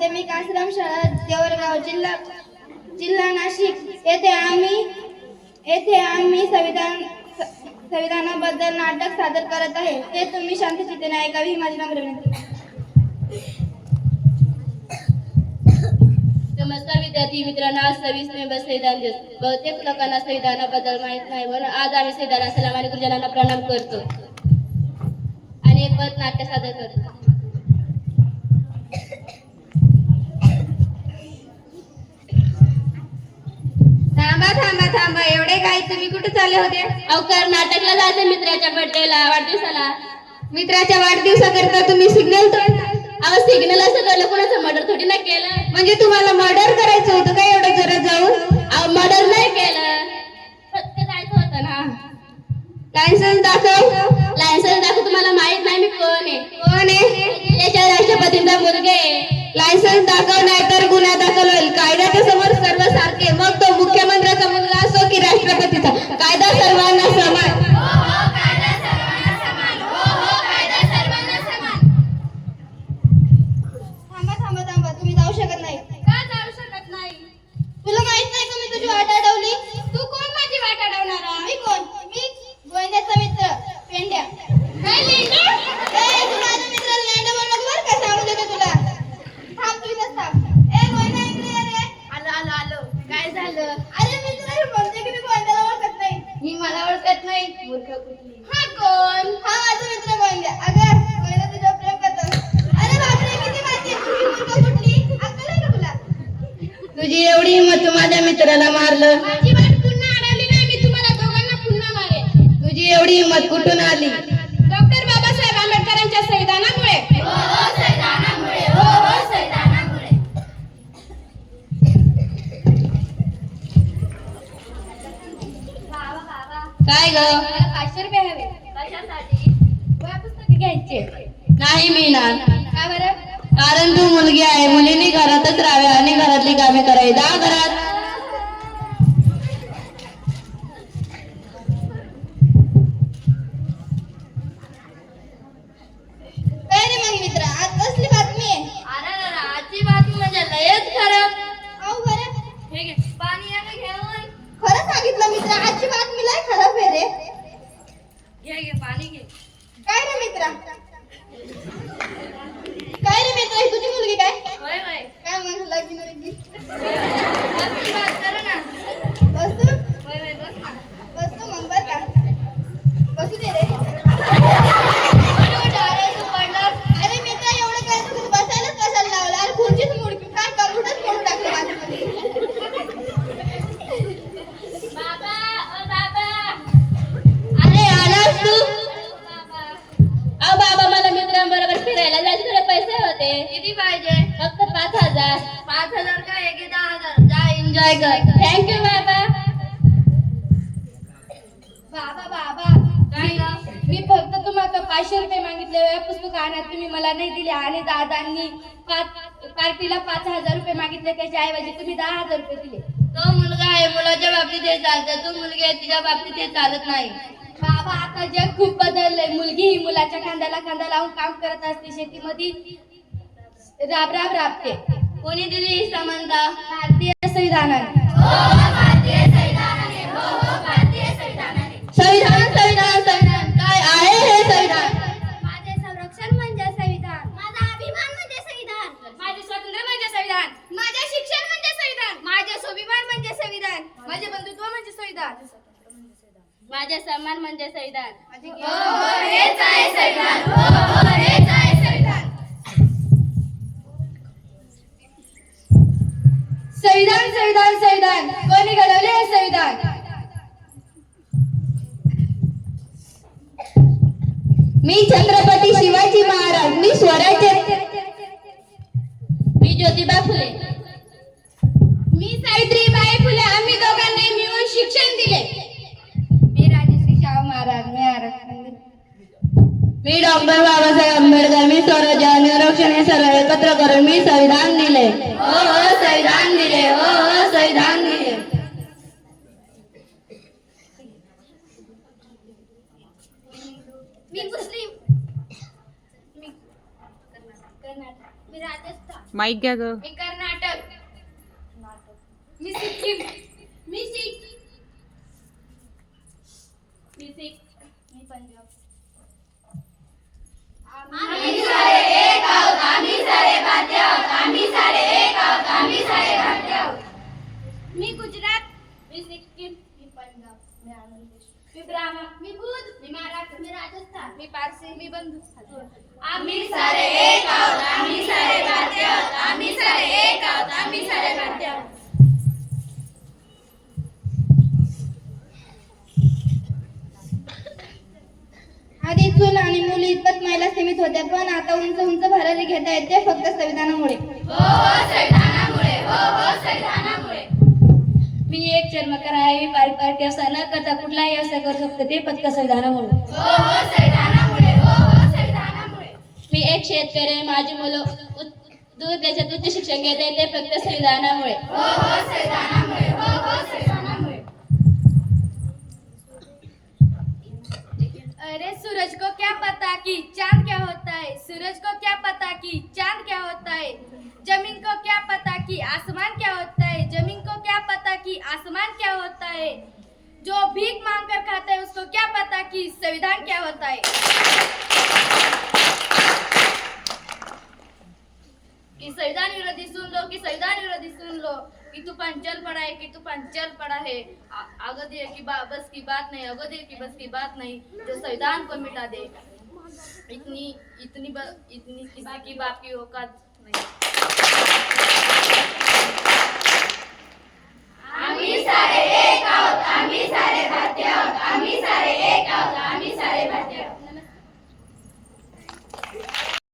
माध्यमिक आश्रम शाळा देवरगाव जिल्हा जिल्हा नाशिक. येथे आम्ही येथे आम्ही संविधान संविधानाबद्दल नाटक सादर करत आहे. ते तुम्ही शांतचितेने ऐकावे ही माझी नम्र विनंती. नमस्कार विद्यार्थी मित्रांनो आज सव्वीस नोव्हेंबर संविधान दिवस. बहुतेक लोकांना संविधानाबद्दल माहीत नाही म्हणून आज आम्ही संविधानाला सलाम आणि गुरुजनांना प्रणाम करतो. आणि एक पद नाट्य सादर करतो. थांबा थांबा थांबा. एवढे काय तुम्ही कुठे चालले होते? अवकार नाटकला जायचं मित्राच्या बर्थडेला वाढदिवसाला. मित्राच्या वाढदिवसाकरिता तुम्ही सिग्नल अहो सिग्नल असं करलं कोणाचं मर्डर थोडी ना केलं? म्हणजे तुम्हाला मर्डर करायचं होतं काय एवढं जरा जाऊन? मर्डर नाही केलं. फक्त जायचं होतं ना. लायसन्स दाखव. लायसन्स दाखव तुम्हाला माहीत नाही मी कोण आहे. कोण आहे? राष्ट्रपतींचा मुलगा आहे. लायसन्स दाखव नाहीतर गुन्हा दाखल होईल. कायद्याच्या समोर सर्व सारखे. मग तो मुख्यमंत्र्याचा मुलगा असो की फायदा सर्वांना तुझी एवढी हिंमत तू माझ्या मित्राला मारलं. माझी वाट पुन्हा अडवली नाही मी तुम्हाला दोघांना पुन्हा मारे तुझी एवढी हिंमत कुठून आली? डॉक्टर बाबासाहेब आंबेडकरांच्या संविधानामुळे काय ग? पाचशे रुपये हवे. कशासाठी? पुस्तके घ्यायचे. नाही मिळणार. का बरं? कारण तू मुलगी आहे मुलींनी घरातच राहावे आणि घरातली कामे करावी. दहा घरात एन्जॉय कर थँक्यू बाबा बाबा बाबा काय? मी फक्त तुम्हाला पाचशे रुपये मागितले. पुस्तक आणत तुम्ही मला नाही दिले. आणि दादांनी पाच पार्टीला पाच हजार रुपये मागितले. त्याच्या ऐवजी तुम्ही दहा हजार रुपये दिले. तो मुलगा आहे. मुलाच्या बाबतीत हे चालतं. तू मुलगी आहे. तिच्या बाबतीत हे चालत नाही. बाबा आता जग खूप बदललंय. मुलगी ही मुलाच्या खांद्याला खांदा लावून काम करत असते. शेतीमध्ये राब राब राबते. कोणी दिली ही समानता? भारतीय संविधानाने. संविधान संविधान संविधान. काय आहे हे संविधान? माझे संरक्षण म्हणजे संविधान. माझा अभिमान म्हणजे संविधान. माझे स्वातंत्र्य म्हणजे संविधान. माझे शिक्षण म्हणजे संविधान. माझे स्वाभिमान म्हणजे संविधान. माझे बंधुत्व म्हणजे संविधान. माझे सन्मान म्हणजे संविधान. हेच आहे संविधान. हो हेच आहे संविधान संविधान कोणी घडवले हे संविधान मी छत्रपती शिवाजी महाराज. मी स्वराज्य मी ज्योतिबा फुले. मी सावित्रीबाई फुले. आम्ही दोघांनी मिळून शिक्षण दिले. मी राजश्री शाहू महाराज. मी आरक्षण मी डॉक्टर बाबासाहेब आंबेडकर. मी स्वराज्य आणि आरक्षण हे सर्व एकत्र करून मी संविधान दिले. हो हो संविधान दिले. हो हो. संविधान दिले मी मुस्लिम. मी कर्नाटक. मी राजस्थान. माईक घ्या ग. मी कर्नाटक. मी सिक्कीम. मी सिख मी सिख मी पंजाब. आम्ही सारे एक आहोत. आम्ही सारे भारतीय आहोत. आम्ही सारे एक आहोत. आम्ही सारे भारतीय आहोत मी गुजरात मी सिक्कीम मी पंजाब मी ब्राह्मण मी बुध मी महाराष्ट्र मी राजस्थान मी पारसी मी बंधू. आम्ही सारे एक आहोत आम्ही सारे भारतीय आहोत आम्ही सारे एक आहोत आम्ही सारे भारतीय आहोत. आधी चूल आणि मुली इतपत महिला सीमित होत्या पण आता उंच उंच भरारी घेता येते फक्त संविधानामुळे. मी एक चर्मकार आहे मी पारंपरिक व्यवसाय न करता कुठलाही व्यवसाय करू शकतो ते फक्त संविधानामुळे मी एक शेतकरी आहे माझी मुलं दूर देशात उच्च शिक्षण घेते ते फक्त संविधानामुळे अरे सूरज को क्या पता कि चांद क्या होता है? सूरज को क्या पता कि चांद क्या होता है? जमीन को क्या पता कि आसमान क्या होता है जमीन को क्या पता कि आसमान क्या होता है? जो भीख मांग कर खाता है उसको क्या पता कि संविधान क्या होता है? कि संविधान विरोधी सुन लो कि संविधान विरोधी सुन लो कि तूफान चल पड़ा है कि तूफान चल पड़ा है। आ- की बा, बस की बात नहीं आगो की बस की बात नहीं जो संविधान को मिटा दे। इतनी इतनी ब, इतनी किसी की बाप की औकात नहीं।